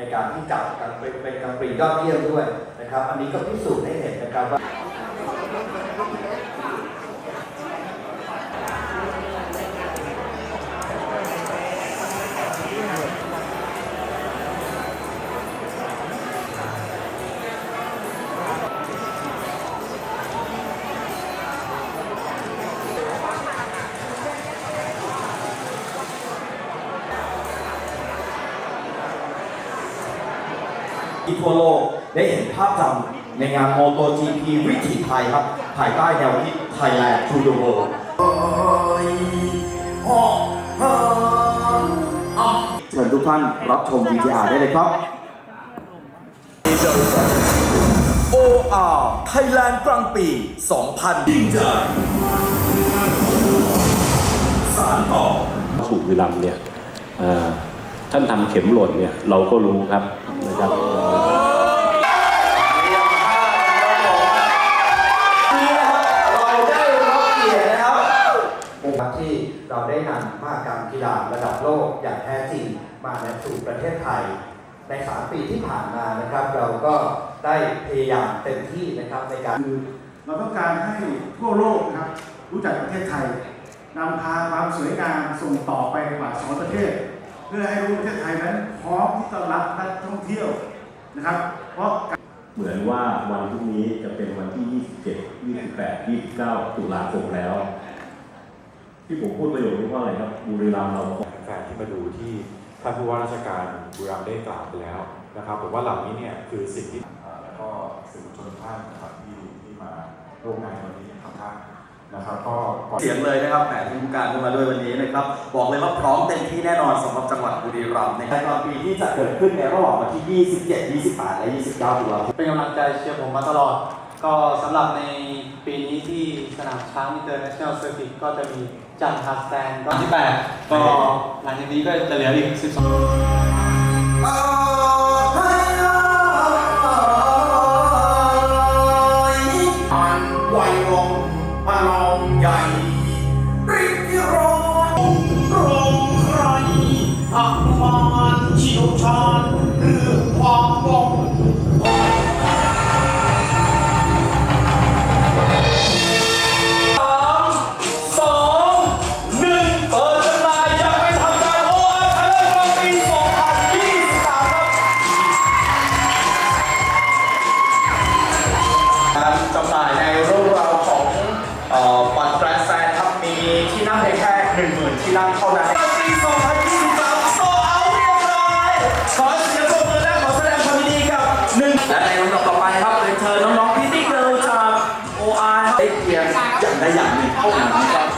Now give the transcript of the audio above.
ในการที่จับกันเป็นเป็นการปรียอดเยี่ยมด้วยนะครับ อันนี้ก็พิสูจน์ให้เห็นนะครับว่า ที่ทั่วโลกได้เห็นภาพจำในงาน MotoGP วิถีไทยครับภายใต้แนวคิด Thailand to the World เชิญทุกท่านรับชม VTR ได้เลยครับ OR Thailand กลางปี 2000ยิ่งใหญ่สารต่อสู่บุรีรัมย์เนี่ยเอ่อท่านทำเข็มหล่นเนี่ยเราก็รู้ครับนะครับ วันนี้นะครับเราได้รับเกียรตินะครับที่เราได้นำมหา กรรมกีฬาระดับโลกอย่างแท้จริงมาในสู่ประเทศไทย ใน 3 ปีที่ผ่านมานะครับ เราก็ได้พยายามเต็มที่นะครับในการคือเราต้องการให้ทั่วโลกนะครับรู้จักประเทศไทยนำพาความสวยงามส่งต่อไปกว่าสองประเทศ เพื่อให้รู้ประเทศไทยนั้นพร้อมที่จะรับนักท่องเที่ยวนะครับ เพราะเหมือนว่าวันพรุ่งนี้จะเป็นวันที่ 27 28 29 ตุลาคมแล้ว ที่ผมพูดประโยคนี้ว่าอะไรครับบุรีรัมย์เราแฟนที่มาดูที่ท่านผู้ว่าราชการบุรีรัมย์ได้กล่าวไปแล้วนะครับผมว่าเหล่านี้เนี่ยคือสิ่งที่อ่าแล้วก็สื่อมวลชนทุกท่านนะครับที่ที่มาร่วมงานในวันนี้ทุกท่านนะครับก็ก่อนเสียงเลยนะครับแหมทีมการขึ้นมาด้วยวันนี้นะครับ บอกเลยว่าพร้อมเต็มที่แน่นอนสำหรับจังหวัดบุรีรัมย์ในตอนปีที่จะเกิดขึ้นในระหว่างวันที่ 27 28 และ 29 ตุลาคมเป็นกำลังใจเชียร์ผมมาตลอด ก็สำหรับในปีนี้ที่สนามช้างอินเตอร์เนชั่นแนลเซอร์กิตก็จะมีจันทร์ฮาร์สแตนก็ที่8ก็หลังจากนี้ก็จะเหลืออีก12อันไววงพลองใหญ่ริกร้องใครอักมานเชี่ยวชาญเรื่องความว่อง ที่นั่งเพียงแค่หนึ่งหมื่นที่นั่งเท่านั้นปี2023โซเอาเรียบร้อยขอเสียงปรบมือและขอแสดงความยินดีกับหนึ่งและในลำดับต่อไปครับเรียนเชิญน้องๆพิธีเกิร์ลจาก OR ครับได้เพียงอย่างใดอย่างหนึ่งเท่านั้นครับ